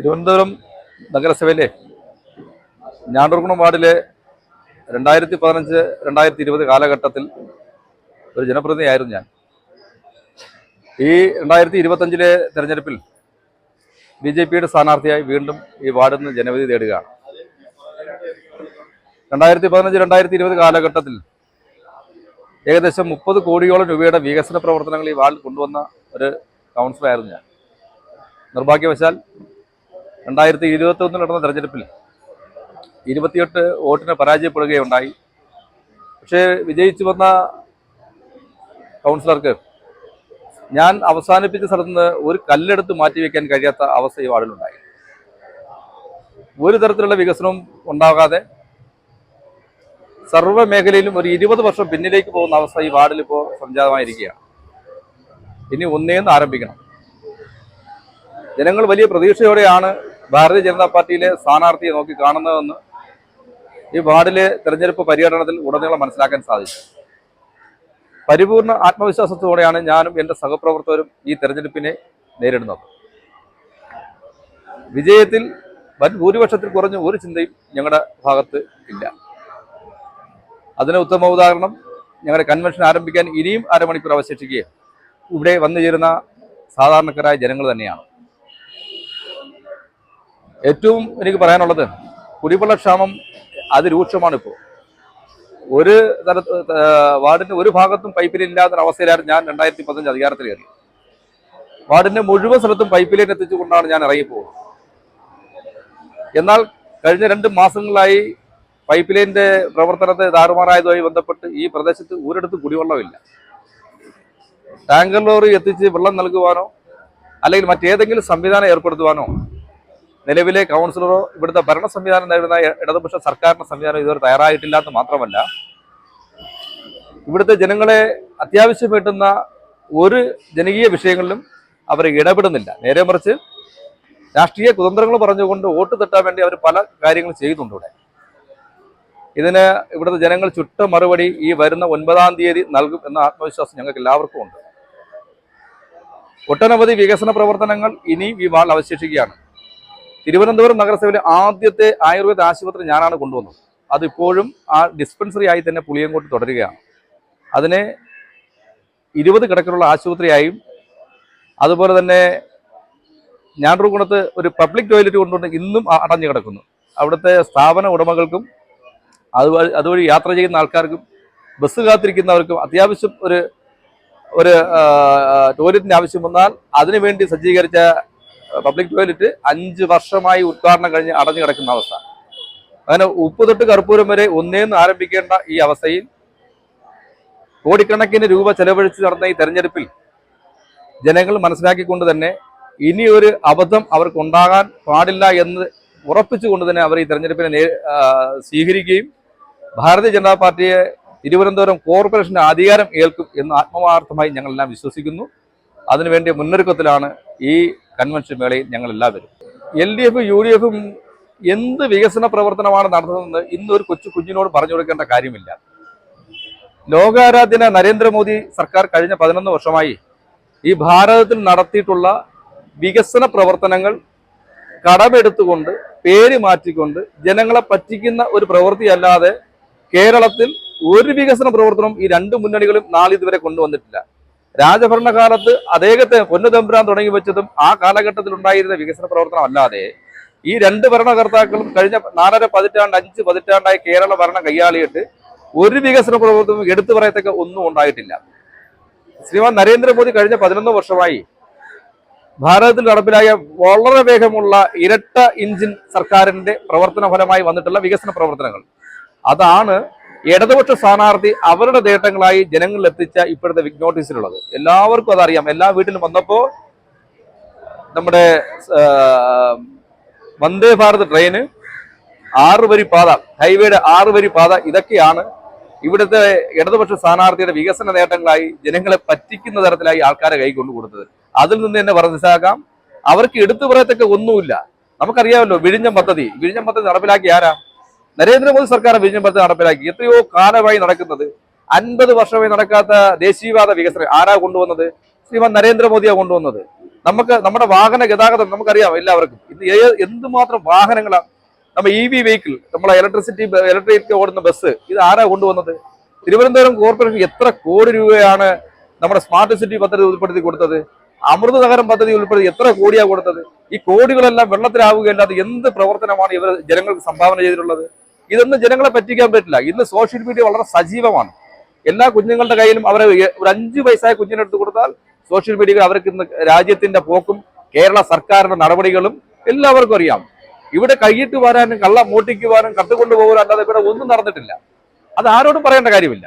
തിരുവനന്തപുരം നഗരസഭയിലെ ഞാണ്ടൂർക്കുണം വാർഡിലെ രണ്ടായിരത്തി പതിനഞ്ച് രണ്ടായിരത്തി ഇരുപത് കാലഘട്ടത്തിൽ ഒരു ജനപ്രതിനിധിയായിരുന്നു ഞാൻ. ഈ രണ്ടായിരത്തി ഇരുപത്തഞ്ചിലെ തെരഞ്ഞെടുപ്പിൽ ബി ജെ പിയുടെ സ്ഥാനാർത്ഥിയായി വീണ്ടും ഈ വാർഡിൽ നിന്ന് ജനവിധി തേടുകയാണ്. രണ്ടായിരത്തി പതിനഞ്ച് രണ്ടായിരത്തി ഇരുപത് കാലഘട്ടത്തിൽ ഏകദേശം മുപ്പത് കോടിയോളം രൂപയുടെ വികസന പ്രവർത്തനങ്ങൾ ഈ വാർഡിൽ കൊണ്ടുവന്ന ഒരു കൗൺസിലറായിരുന്നു ഞാൻ. നിർഭാഗ്യവശാൽ രണ്ടായിരത്തി ഇരുപത്തി ഒന്നിൽ നടന്ന തെരഞ്ഞെടുപ്പിൽ ഇരുപത്തിയെട്ട് വോട്ടിന് പരാജയപ്പെടുകയുണ്ടായി. പക്ഷേ വിജയിച്ചു വന്ന കൗൺസിലർക്ക് ഞാൻ അവസാനിപ്പിച്ച സ്ഥലത്ത് നിന്ന് ഒരു കല്ലെടുത്ത് മാറ്റിവെക്കാൻ കഴിയാത്ത അവസ്ഥ ഈ വാർഡിലുണ്ടായി. ഒരു തരത്തിലുള്ള വികസനവും ഉണ്ടാകാതെ സർവ മേഖലയിലും ഒരു ഇരുപത് വർഷം പിന്നിലേക്ക് പോകുന്ന അവസ്ഥ ഈ വാർഡിൽ ഇപ്പോൾ സംജാതമായിരിക്കുകയാണ്. ഇനി ഒന്നേന്ന് ആരംഭിക്കണം. ജനങ്ങൾ വലിയ പ്രതീക്ഷയോടെയാണ് ഭാരതീയ ജനതാ പാർട്ടിയിലെ സ്ഥാനാർത്ഥിയെ നോക്കി കാണുന്നതെന്ന് ഈ വാർഡിലെ തെരഞ്ഞെടുപ്പ് പര്യടനത്തിൽ ഉടനീളം മനസ്സിലാക്കാൻ സാധിച്ചു. പരിപൂർണ ആത്മവിശ്വാസത്തോടെയാണ് ഞാനും എന്റെ സഹപ്രവർത്തകരും ഈ തെരഞ്ഞെടുപ്പിനെ നേരിടുന്നത്. വിജയത്തിൽ വൻ ഭൂരിപക്ഷത്തിൽ കുറഞ്ഞ ഒരു ചിന്തയും ഞങ്ങളുടെ ഭാഗത്ത് ഇല്ല. അതിന് ഉത്തമ ഉദാഹരണം ഞങ്ങളുടെ കൺവെൻഷൻ ആരംഭിക്കാൻ ഇനിയും അരമണിക്കൂർ അവശേഷിക്കുകയും ഇവിടെ വന്നു ചേരുന്ന സാധാരണക്കാരായ ജനങ്ങൾ തന്നെയാണ്. ഏറ്റവും എനിക്ക് പറയാനുള്ളത് കുടിവെള്ള ക്ഷാമം അതിരൂക്ഷമാണ് ഇപ്പോൾ ഒരു തര വാർഡിന്റെ ഒരു ഭാഗത്തും പൈപ്പ് ലൈൻ ഇല്ലാത്ത ഞാൻ രണ്ടായിരത്തി പതിനഞ്ച് അധികാരത്തിൽ കയറി. വാർഡിന്റെ മുഴുവൻ സ്ഥലത്തും പൈപ്പ് ലൈൻ എത്തിച്ചുകൊണ്ടാണ് ഞാൻ ഇറങ്ങിപ്പോകുന്നത് എന്നാൽ കഴിഞ്ഞ രണ്ട് മാസങ്ങളായി പൈപ്പ് ലൈന്റെ പ്രവർത്തനത്തെ താറുമാറായതുമായി ബന്ധപ്പെട്ട് ഈ പ്രദേശത്ത് ഒരിടത്ത് കുടിവെള്ളമില്ല. ടാങ്കർ ലോറി എത്തിച്ച് വെള്ളം നൽകുവാനോ അല്ലെങ്കിൽ മറ്റേതെങ്കിലും സംവിധാനം ഏർപ്പെടുത്തുവാനോ നിലവിലെ കൗൺസിലറോ ഇവിടുത്തെ ഭരണ സംവിധാനം നേരിടുന്ന ഇടതുപക്ഷ സർക്കാരിന്റെ സംവിധാനം ഇതുവരെ തയ്യാറായിട്ടില്ലാത്ത മാത്രമല്ല ഇവിടുത്തെ ജനങ്ങളെ അത്യാവശ്യം വേണ്ടുന്ന ഒരു ജനകീയ വിഷയങ്ങളിലും അവർ ഇടപെടുന്നില്ല. നേരെ മറിച്ച് രാഷ്ട്രീയ കുതന്ത്രങ്ങൾ പറഞ്ഞുകൊണ്ട് വോട്ട് തട്ടാൻ വേണ്ടി അവർ പല കാര്യങ്ങളും ചെയ്യുന്നുണ്ട് ഇവിടെ. ഇതിന് ഇവിടുത്തെ ജനങ്ങൾ ചുട്ട മറുപടി ഈ വരുന്ന ഒൻപതാം തീയതി നൽകും എന്ന ആത്മവിശ്വാസം ഞങ്ങൾക്ക് എല്ലാവർക്കും ഉണ്ട്. ഒട്ടനവധി വികസന പ്രവർത്തനങ്ങൾ ഇനിയും ഈ വാൾ അവശേഷിക്കുകയാണ്. തിരുവനന്തപുരം നഗരസഭയിലെ ആദ്യത്തെ ആയുർവേദ ആശുപത്രി ഞാനാണ് കൊണ്ടുവന്നത്. അതിപ്പോഴും ആ ഡിസ്പെൻസറി ആയി തന്നെ പുളിയങ്കോട്ട് തുടരുകയാണ്. അതിനെ ഇരുപത് കിടക്കിലുള്ള ആശുപത്രിയായും അതുപോലെ തന്നെ ഞാണ്ടൂർകുണത്ത് ഒരു പബ്ലിക് ടോയ്ലറ്റ് കൊണ്ടുവന്ന് ഇന്നും അടഞ്ഞു കിടക്കുന്നു. അവിടുത്തെ സ്ഥാപന ഉടമകൾക്കും അതുവഴി അതുവഴി യാത്ര ചെയ്യുന്ന ആൾക്കാർക്കും ബസ് കാത്തിരിക്കുന്നവർക്കും അത്യാവശ്യം ഒരു ഒരു ടോയ്ലറ്റിന്റെ ആവശ്യം വന്നാൽ അതിനുവേണ്ടി സജ്ജീകരിച്ച പബ്ലിക് ടോയ്ലറ്റ് അഞ്ച് വർഷമായി ഉദ്ഘാടനം കഴിഞ്ഞ് അടഞ്ഞു കിടക്കുന്ന അവസ്ഥ. അങ്ങനെ ഉപ്പ് തൊട്ട് കർപ്പൂരം വരെ ഒന്നേന്ന് ആരംഭിക്കേണ്ട ഈ അവസ്ഥയിൽ കോടിക്കണക്കിന് രൂപ ചെലവഴിച്ച് നടന്ന ഈ തെരഞ്ഞെടുപ്പിൽ ജനങ്ങൾ മനസ്സിലാക്കിക്കൊണ്ട് തന്നെ ഇനി ഒരു അബദ്ധം അവർക്ക് ഉണ്ടാകാൻ പാടില്ല എന്ന് ഉറപ്പിച്ചുകൊണ്ട് തന്നെ അവർ ഈ തെരഞ്ഞെടുപ്പിനെ സ്വീകരിക്കുകയും ഭാരതീയ ജനതാ പാർട്ടിയെ തിരുവനന്തപുരം കോർപ്പറേഷന്റെ അധികാരം ഏൽക്കും എന്ന് ആത്മാർത്ഥമായി ഞങ്ങളെല്ലാം വിശ്വസിക്കുന്നു. അതിനുവേണ്ടി മുന്നൊരുക്കത്തിലാണ് ഈ കൺവെൻഷൻ മേളയിൽ ഞങ്ങൾ എല്ലാവരും എൽ ഡി എഫും യു ഡി എഫും എന്ത് വികസന പ്രവർത്തനമാണ് നടത്തുന്നതെന്ന് ഇന്ന് ഒരു കൊച്ചു കുഞ്ഞിനോട് പറഞ്ഞു കൊടുക്കേണ്ട കാര്യമില്ല. ലോകാരാധ്യന നരേന്ദ്രമോദി സർക്കാർ കഴിഞ്ഞ പതിനൊന്ന് വർഷമായി ഈ ഭാരതത്തിൽ നടത്തിയിട്ടുള്ള വികസന പ്രവർത്തനങ്ങൾ കടമെടുത്തുകൊണ്ട് പേര് മാറ്റിക്കൊണ്ട് ജനങ്ങളെ പറ്റിക്കുന്ന ഒരു പ്രവൃത്തിയല്ലാതെ കേരളത്തിൽ ഒരു വികസന പ്രവർത്തനവും ഈ രണ്ട് മുന്നണികളും നാളിതുവരെ കൊണ്ടുവന്നിട്ടില്ല. രാജഭരണകാലത്ത് അദ്ദേഹത്തെ പൊന്നുതമ്പുരാൻ തുടങ്ങി വെച്ചതും ആ കാലഘട്ടത്തിൽ ഉണ്ടായിരുന്ന വികസന പ്രവർത്തനം അല്ലാതെ ഈ രണ്ട് ഭരണകർത്താക്കളും കഴിഞ്ഞ നാലര പതിറ്റാണ്ട് അഞ്ച് പതിറ്റാണ്ടായി കേരള ഭരണം കൈയാളിയിട്ട് ഒരു വികസന പ്രവർത്തനവും എടുത്തു പറയത്തക്ക ഒന്നും ഉണ്ടായിട്ടില്ല. ശ്രീമാൻ നരേന്ദ്രമോദി കഴിഞ്ഞ പതിനൊന്ന് വർഷമായി ഭാരതത്തിൽ നടപ്പിലായ വളരെ വേഗമുള്ള ഇരട്ട എഞ്ചിൻ സർക്കാരിന്റെ പ്രവർത്തന ഫലമായി വന്നിട്ടുള്ള വികസന പ്രവർത്തനങ്ങൾ. അതാണ് ഇടതുപക്ഷ സ്ഥാനാർത്ഥി അവരുടെ നേട്ടങ്ങളായി ജനങ്ങളിൽ എത്തിച്ച ഇപ്പോഴത്തെ വിഗ് നോട്ടീസിലുള്ളത് എല്ലാവർക്കും അതറിയാം. എല്ലാ വീട്ടിലും വന്നപ്പോൾ നമ്മുടെ വന്ദേ ഭാരത് ട്രെയിന് ആറ് വരി പാത ഹൈവേയുടെ ആറ് വരി പാത ഇതൊക്കെയാണ് ഇവിടുത്തെ ഇടതുപക്ഷ സ്ഥാനാർത്ഥിയുടെ വികസന നേട്ടങ്ങളായി ജനങ്ങളെ പറ്റിക്കുന്ന തരത്തിലായി ആൾക്കാരെ കൈകൊണ്ടു കൊടുത്തത്. അതിൽ നിന്ന് തന്നെ മനസ്സിലാക്കാം അവർക്ക് എടുത്തു പറയത്തക്ക ഒന്നുമില്ല. നമുക്കറിയാമല്ലോ വിഴിഞ്ഞം പദ്ധതി. വിഴിഞ്ഞം പദ്ധതി നടപ്പിലാക്കി ആരാ? നരേന്ദ്രമോദി സർക്കാർ പദ്ധതി നടപ്പിലാക്കി. എത്രയോ കാലമായി നടക്കുന്നത്. അൻപത് വർഷമായി നടക്കാത്ത ദേശീയവാദ വികസനം ആരാ കൊണ്ടുവന്നത്? ശ്രീമാൻ നരേന്ദ്രമോദിയാണ് കൊണ്ടുവന്നത്. നമുക്ക് നമ്മുടെ വാഹന ഗതാഗതം നമുക്കറിയാം എല്ലാവർക്കും. ഇന്ന് എന്തുമാത്രം വാഹനങ്ങളാണ് നമ്മൾ ഇ വി വെഹിക്കിൾ നമ്മളെ ഇലക്ട്രിസിറ്റി ഇലക്ട്രിക് ഓടുന്ന ബസ് ഇത് ആരാ കൊണ്ടുവന്നത്? തിരുവനന്തപുരം കോർപ്പറേഷൻ എത്ര കോടി രൂപയാണ് നമ്മുടെ സ്മാർട്ട് സിറ്റി പദ്ധതി ഉൾപ്പെടുത്തി കൊടുത്തത്? അമൃത നഗരം പദ്ധതി ഉൾപ്പെടുത്തി എത്ര കോടിയാണ് കൊടുത്തത്? ഈ കോടികളെല്ലാം വെള്ളത്തിലാവുകയല്ലാതെ എന്ത് പ്രവർത്തനമാണ് ഇവർ ജനങ്ങൾക്ക് സംഭാവന ചെയ്തിട്ടുള്ളത്? ഇതൊന്നും ജനങ്ങളെ പറ്റിക്കാൻ പറ്റില്ല. ഇന്ന് സോഷ്യൽ മീഡിയ വളരെ സജീവമാണ്. എല്ലാ കുഞ്ഞുങ്ങളുടെ കയ്യിലും അവരെ ഒരു അഞ്ച് വയസ്സായ കുഞ്ഞിനെടുത്ത് കൊടുത്താൽ സോഷ്യൽ മീഡിയയിൽ അവർക്ക് ഇന്ന് രാജ്യത്തിന്റെ പോക്കും കേരള സർക്കാരിന്റെ നടപടികളും എല്ലാവർക്കും അറിയാം. ഇവിടെ കൈയിട്ട് വരാനും കള്ള മോട്ടിക്കുവാനും കത്തുകൊണ്ടുപോകാനും അല്ലാതെ ഇവിടെ ഒന്നും നടന്നിട്ടില്ല. അത് ആരോടും പറയേണ്ട കാര്യമില്ല.